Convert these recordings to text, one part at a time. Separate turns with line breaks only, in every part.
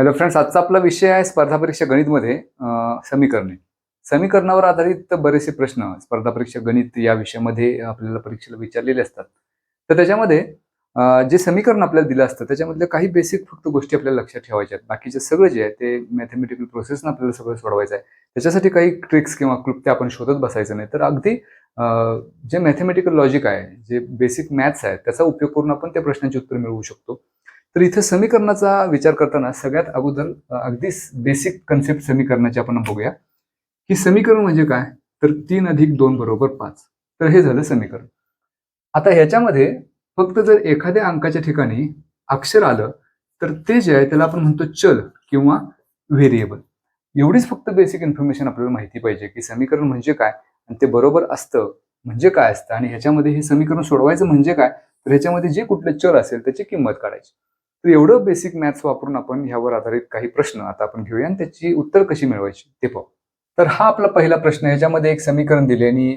Hello friends आजचा आपला विषय आहे स्पर्धा परीक्षा गणितमध्ये समीकरणे. समीकरणावर आधारित बरेचसे प्रश्न स्पर्धा परीक्षा गणित या विषयामध्ये आपल्याला परीक्षेला विचारलेले असतात. तर त्याच्यामध्ये जे समीकरण आपल्याला दिलं असतं त्याच्यामधल्या काही बेसिक फक्त गोष्टी आपल्याला लक्षात ठेवायच्या आहेत. बाकीचे सगळं जे आहे ते मॅथमॅटिकल प्रोसेसनं आपल्याला सगळं सोडवायचं आहे. त्याच्यासाठी काही ट्रिक्स किंवा क्लुप्त्या आपण शोधत बसायचं नाही. तर अगदी जे मॅथमॅटिकल लॉजिक आहे जे बेसिक मॅथ्स आहे त्याचा उपयोग करून आपण त्या प्रश्नांची उत्तर मिळवू शकतो. तर इथं समीकरणाचा विचार करताना सगळ्यात अगोदर अगदीच अगदी बेसिक कन्सेप्ट समीकरणाची आपण बघूया. की समीकरण म्हणजे काय? तर तीन अधिक दोन बरोबर पाच. तर हे झालं समीकरण. आता ह्याच्यामध्ये फक्त जर एखाद्या अंकाच्या ठिकाणी अक्षर आलं तर ते जे आहे त्याला आपण म्हणतो चल किंवा व्हेरिएबल. एवढीच फक्त बेसिक इन्फॉर्मेशन आपल्याला माहिती पाहिजे की समीकरण म्हणजे काय आणि ते बरोबर असतं म्हणजे काय असतं आणि ह्याच्यामध्ये हे समीकरण सोडवायचं म्हणजे काय? तर ह्याच्यामध्ये जे कुठलं चल असेल त्याची किंमत काढायची. तर एवढं बेसिक मॅथ्स वापरून आपण ह्यावर आधारित काही प्रश्न आता आपण घेऊया आणि त्याची उत्तर कशी मिळवायची ते पाहू. तर हा आपला पहिला प्रश्न याच्यामध्ये एक समीकरण दिले आणि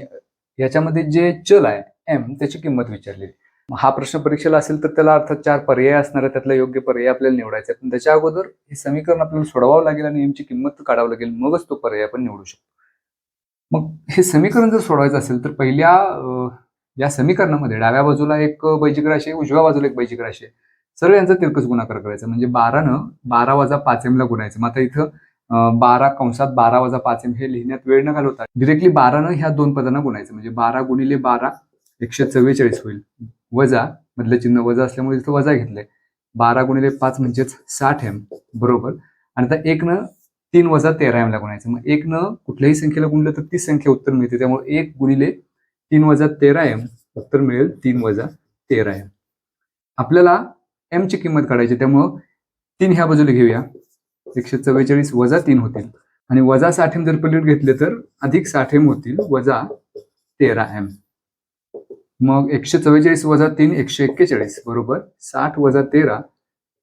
याच्यामध्ये जे चल आहे एम त्याची किंमत विचारलेली मग हा प्रश्न परीक्षेला असेल तर त्याला अर्थात चार पर्याय असणार आहे त्यातला योग्य पर्याय आपल्याला निवडायचा आहे. पण त्याच्या अगोदर हे समीकरण आपल्याला सोडवावं लागेल आणि एमची किंमत काढावं लागेल मगच तो पर्याय आपण निवडू शकतो. मग हे समीकरण जर सोडवायचं असेल तर पहिल्या या समीकरणामध्ये डाव्या बाजूला एक बैजिक राशी आहे उजव्या बाजूला एक बैजिक राशी आहे. सरळ यांचा तिरकस गुणाकार करायचा. म्हणजे बारानं बारा वजा पाच एमला गुणायचं. मग आता इथं बारा कंसात बारा वजा पाच एम हे लिहिण्यात वेळ न घालवता डिरेक्टली बारानं ह्या दोन पदांना गुणायचं. म्हणजे बारा गुणिले बारा एकशे चव्वेचाळीस होईल. वजा मधलं चिन्ह वजा असल्यामुळे इथं वजा घेतलंय. बारा गुणिले पाच म्हणजेच साठ एम बरोबर? आणि आता एक न तीन वजा तेरा एमला गुणायचं. मग एक न कुठल्याही संख्येला गुणलं तर ती संख्या उत्तर मिळते. त्यामुळे एक गुणिले तीन वजा तेरा एम उत्तर मिळेल तीन वजा तेरा एम आपल्याला एम ची किंमत काढायची त्यामुळं तीन ह्या बाजूला घेऊया. एकशे चव्वेचाळीस वजा तीन होतील. आणि वजा साठ एम जर पलीड घेतले तर अधिक साठ एम होतील वजा तेरा एम मग एकशे चव्वेचाळीस वजा तीन एकशे एक्केचाळीस बरोबर? साठ वजा तेरा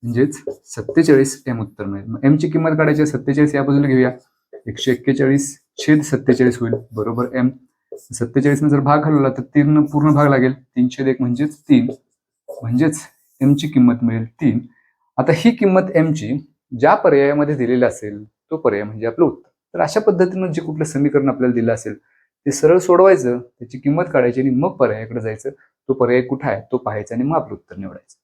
म्हणजेच सत्तेचाळीस एम उत्तर मिळेल. मग एम ची किंमत काढायची सत्तेचाळीस या बाजूला घेऊया. एकशे एक्केचाळीस छेद सत्तेचाळीस होईल बरोबर एम सत्तेचाळीस जर भाग घालवला तर तीन पूर्ण भाग लागेल. तीन छेद एक म्हणजेच तीन. म्हणजेच एमची किंमत मिळेल तीन. आता ही किंमत एम ची ज्या पर्यायामध्ये दिलेली असेल तो पर्याय म्हणजे आपलं उत्तर. तर अशा पद्धतीनं जे कुठलं समीकरण आपल्याला दिलं असेल ते सरळ सोडवायचं त्याची किंमत काढायची आणि मग पर्यायाकडे जायचं. तो पर्याय कुठं आहे तो पाहायचा आणि मग आपलं उत्तर निवडायचं.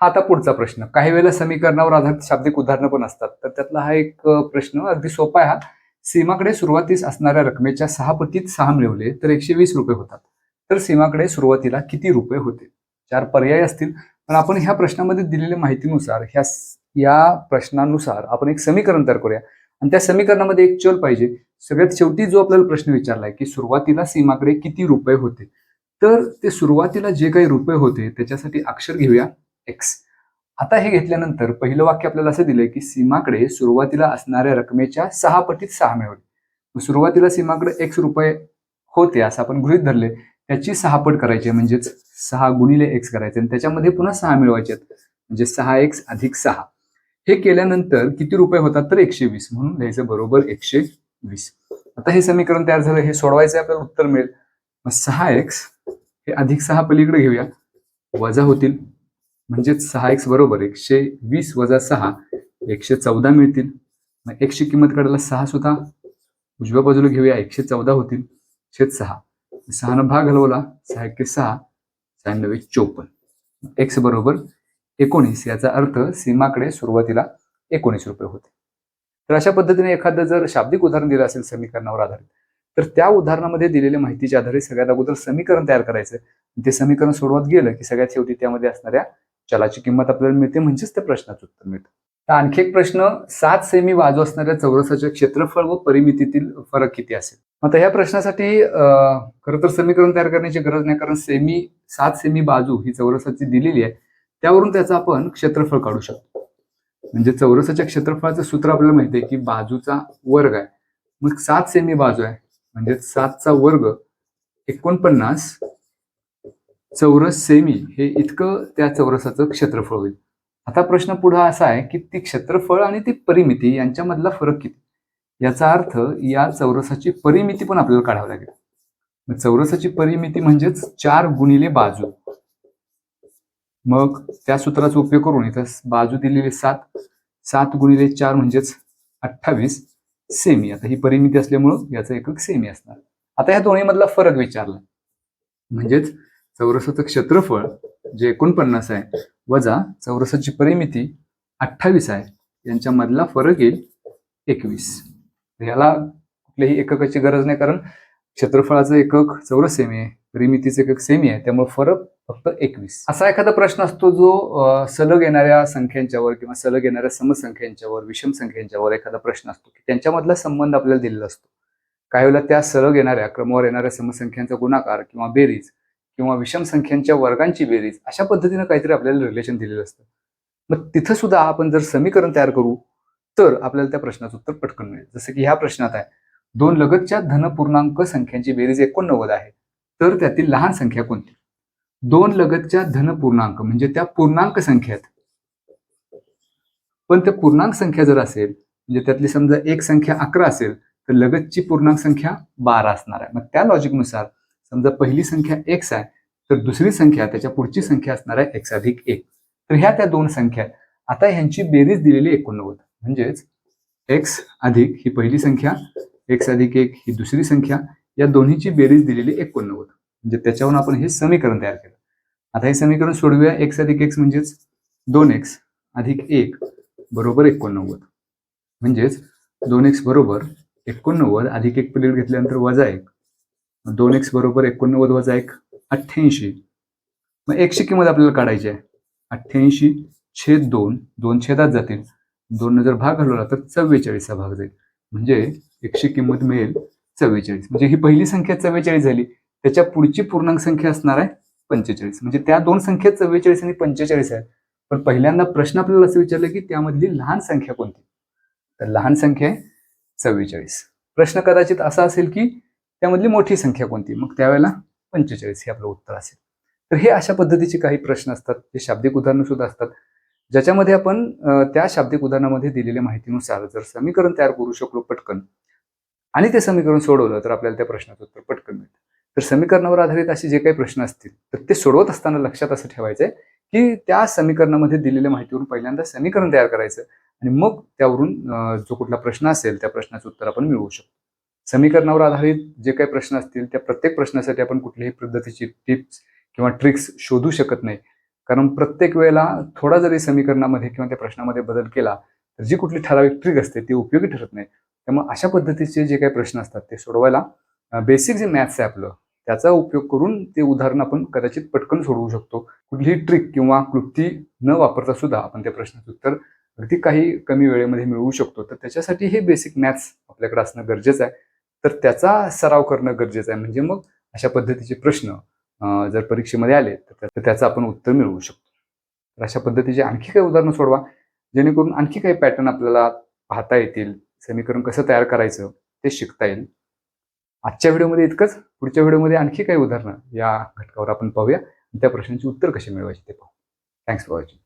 हा आता पुढचा प्रश्न. काही वेळेला समीकरणावर आधारित शाब्दिक उदाहरणं पण असतात. तर त्यातला हा एक प्रश्न अगदी सोपा आहे हा. सीमाकडे सुरुवातीस असणाऱ्या रकमेच्या सहा पटीत सहा मिळवले तर एकशे वीस रुपये होतात. तर सीमाकडे सुरुवातीला किती रुपये होते? चार पर्याय असतील. पण आपण ह्या प्रश्नामध्ये दिलेल्या माहितीनुसार ह्या या प्रश्नानुसार आपण एक समीकरण तयार करूया. आणि त्या समीकरणामध्ये एक चल पाहिजे. सगळ्यात शेवटी जो आपल्याला प्रश्न विचारलाय की सुरुवातीला सीमाकडे किती रुपये होते? तर ते सुरुवातीला जे काही रुपये होते त्याच्यासाठी अक्षर घेऊया. एक्स आता हे घेतल्यानंतर पहिलं वाक्य आपल्याला असं दिलंय की सीमाकडे सुरुवातीला असणाऱ्या रकमेच्या सहा पटीत सहा मिळवले सुरुवातीला सीमाकडे एक्स रुपये होते असं आपण गृहित धरले त्याची सहा पट करायची आहे, म्हणजेच सहा गुणिले एक्स करायचे. आणि त्याच्यामध्ये पुन्हा सहा मिळवायचे आहेत. म्हणजे सहा एक्स अधिक सहा. हे केल्यानंतर किती रुपये होतात तर एकशे वीस. म्हणून लिहायचं बरोबर एकशे वीस. आता हे समीकरण तयार झालं. हे सोडवायचं आपल्याला उत्तर मिळेल. मग सहा एक्स हे अधिक सहा पलीकडे घेऊया. वजा होतील. म्हणजेच सहा एक्स बरोबर एकशे वीस वजा सहा. एकशे चौदा मिळतील. मग एकशे किंमत काढायला सहा सुद्धा. उजव्या बाजूला घेऊया. एकशे चौदा होतील. छेद सहा. सहानं भाग हलवला सहा एक सहा सहा चोपन्न. एक्स बरोबर एकोणीस याचा अर्थ सीमाकडे सुरुवातीला एकोणीस रुपये होते. तर अशा पद्धतीने एखादं जर शाब्दिक उदाहरण दिलं असेल समीकरणावर आधारित तर त्या उदाहरणामध्ये दिलेल्या माहितीच्या आधारे सगळ्यात अगोदर समीकरण तयार करायचं. ते समीकरण सोडवत गेलं की सगळ्यात शेवटी त्यामध्ये असणाऱ्या चलाची किंमत आपल्याला मिळते म्हणजेच त्या प्रश्नाचं उत्तर मिळतं. तर आणखी एक प्रश्न सात सेमी बाजू असणाऱ्या चौरसाचे क्षेत्रफळ व परिमितीतील फरक किती असेल? आता ह्या प्रश्नासाठी खरं तर समीकरण तयार करण्याची गरज नाही कारण सेमी सात सेमी बाजू ही चौरसाची दिलेली आहे. त्यावरून त्याचं आपण क्षेत्रफळ काढू शकतो. म्हणजे चौरसाच्या क्षेत्रफळाचं सूत्र आपल्याला माहिती आहे की बाजूचा वर्ग आहे. मग सात सेमी बाजू आहे म्हणजे सातचा वर्ग एकोणपन्नास चौरस सेमी हे इतकं त्या चौरसाचं क्षेत्रफळ होईल. आता प्रश्न पुढे असा आहे की ती क्षेत्रफळ आणि ती परिमिती यांच्यामधला फरक किती? याचा अर्थ या चौरसाची परिमिती पण आपल्याला काढावी लागेल. चौरसाची परिमिती म्हणजेच चार गुणिले बाजू. मग त्या सूत्राचा उपयोग करून इथं बाजू दिलेली सात. सात गुणिले चार म्हणजेच अठ्ठावीस सेमी. आता ही परिमिती असल्यामुळं याचं एकक सेमी असणार. आता या दोन्हीमधला फरक विचारला. म्हणजेच चौरसाचं क्षेत्रफळ जे एकोणपन्नास आहे वजा चौरसाची परिमिती अठ्ठावीस आहे. यांच्यामधला फरक येईल एकवीस. याला कुठल्याही एककाची गरज नाही कारण क्षेत्रफळाचं एकक चौरस सेमी आहे. परिमितीचं एकक सेमी आहे. त्यामुळे फरक फक्त एकवीस. असा एखादा प्रश्न असतो जो सलग येणाऱ्या संख्यांच्यावर किंवा सलग येणाऱ्या समसंख्यांच्यावर विषम संख्यांच्यावर एखादा प्रश्न असतो की त्यांच्यामधला संबंध आपल्याला दिलेला असतो. काही वेळेला त्या सलग येणाऱ्या क्रमावर येणाऱ्या समसंख्यांचा गुणाकार किंवा बेरीज किंवा विषम संख्यांच्या वर्गांची बेरीज अशा पद्धतीनं काहीतरी आपल्याला रिलेशन दिलेलं असतं. मग तिथं सुद्धा आपण जर समीकरण तयार करू तर आपल्याला त्या प्रश्नाचं उत्तर पटकन मिळेल. जसं की ह्या प्रश्नात आहे दोन लगतच्या धनपूर्णांक संख्यांची बेरीज एकोणनव्वद आहे तर त्यातील लहान संख्या कोणती? दोन लगतच्या धनपूर्णांक म्हणजे त्या पूर्णांक संख्यात. पण त्या पूर्णांक संख्या जर असेल म्हणजे त्यातली समजा एक संख्या अकरा असेल तर लगतची पूर्णांक संख्या बारा असणार आहे. मग त्या लॉजिकनुसार समजा पहिली संख्या एक्स आहे तर दुसरी संख्या त्याच्या पुढची संख्या असणार आहे एक्स अधिक एक. तर ह्या त्या दोन संख्या आता ह्यांची बेरीज दिलेली एकोणनव्वद. म्हणजेच एक्स अधिक ही पहिली संख्या एक्स अधिक एक ही दुसरी संख्या या दोन्हीची बेरीज दिलेली एकोणनव्वद. म्हणजे त्याच्यावरून आपण हे समीकरण तयार केलं. आता हे समीकरण सोडवूया. एक्स अधिक एक्स म्हणजेच दोन एक्स अधिक एक बरोबर एकोणनव्वद. म्हणजेच दोन एक्स बरोबर एकोणनव्वद अधिक एक पिरियड घेतल्यानंतर वजा एक. दोन एक्स बरोबर एकोणनव्वद वजा एक अठ्ठ्याऐंशी. मग एकशे किंमत आपल्याला काढायची आहे. अठ्ठ्याऐंशी छेद दोन दोन छेदात जातील. दोन जर भाग घालवला तर चव्वेचाळीसचा भाग जाईल. म्हणजे एकशे किंमत मिळेल चव्वेचाळीस. म्हणजे ही पहिली संख्या चव्वेचाळीस झाली. त्याच्या पुढची पूर्णांक संख्या असणार आहे पंचेचाळीस. म्हणजे त्या दोन संख्या चव्वेचाळीस आणि पंचेचाळीस आहेत. पण पहिल्यांदा प्रश्न आपल्याला असं विचारलं की त्यामधली लहान संख्या कोणती? तर लहान संख्या आहे चव्वेचाळीस. प्रश्न कदाचित असा असेल की त्यामधली मोठी संख्या कोणती? मग त्यावेळेला पंचेचाळीस हे आपलं उत्तर असेल. तर हे अशा पद्धतीचे काही प्रश्न असतात जे शाब्दिक उदाहरणं सुद्धा असतात ज्याच्यामध्ये आपण त्या शाब्दिक उदाहरणामध्ये दिलेल्या माहितीनुसार जर समीकरण तयार करू शकलो पटकन आणि ते समीकरण सोडवलं तर आपल्याला त्या प्रश्नाचं उत्तर पटकन मिळतं. तर समीकरणावर आधारित असे जे काही प्रश्न असतील तर ते सोडवत असताना लक्षात असं ठेवायचंय की त्या समीकरणामध्ये दिलेल्या माहितीवरून पहिल्यांदा समीकरण तयार करायचं आणि मग त्यावरून जो कुठला प्रश्न असेल त्या प्रश्नाचं उत्तर आपण मिळवू शकतो. समीकरणावर आधारित जे काही प्रश्न असतील त्या प्रत्येक प्रश्नासाठी आपण कुठल्याही पद्धतीची टिप्स किंवा ट्रिक्स शोधू शकत नाही. कारण प्रत्येक वेळेला थोडा जरी समीकरणामध्ये किंवा त्या प्रश्नामध्ये बदल केला तर जी कुठली ठराविक ट्रिक असते ती उपयोगी ठरत नाही. त्यामुळे अशा पद्धतीचे जे काही प्रश्न असतात ते सोडवायला बेसिक जे मॅथ्स आहे आपलं त्याचा उपयोग करून ते उदाहरण आपण कदाचित पटकन सोडवू शकतो. कुठलीही ट्रिक किंवा क्लुप्ती न वापरता सुद्धा आपण त्या प्रश्नाचं उत्तर अगदी काही कमी वेळेमध्ये मिळवू शकतो. तर त्याच्यासाठी हे बेसिक मॅथ्स आपल्याकडे असणं गरजेचं आहे. तर त्याचा सराव करणं गरजेचं आहे. म्हणजे मग अशा पद्धतीचे प्रश्न जर परीक्षेमध्ये आले तर त्याचं आपण उत्तर मिळवू शकतो. तर अशा पद्धतीचे आणखी काही उदाहरणं सोडवा जेणेकरून आणखी काही पॅटर्न आपल्याला पाहता येतील. समीकरण कसं तयार करायचं ते शिकता येईल. आजच्या व्हिडिओमध्ये इतकंच. पुढच्या व्हिडिओमध्ये आणखी काही उदाहरणं या घटकावर आपण पाहूया. आणि त्या प्रश्नांची उत्तर कशी मिळवायची ते पाहू. Thanks for watching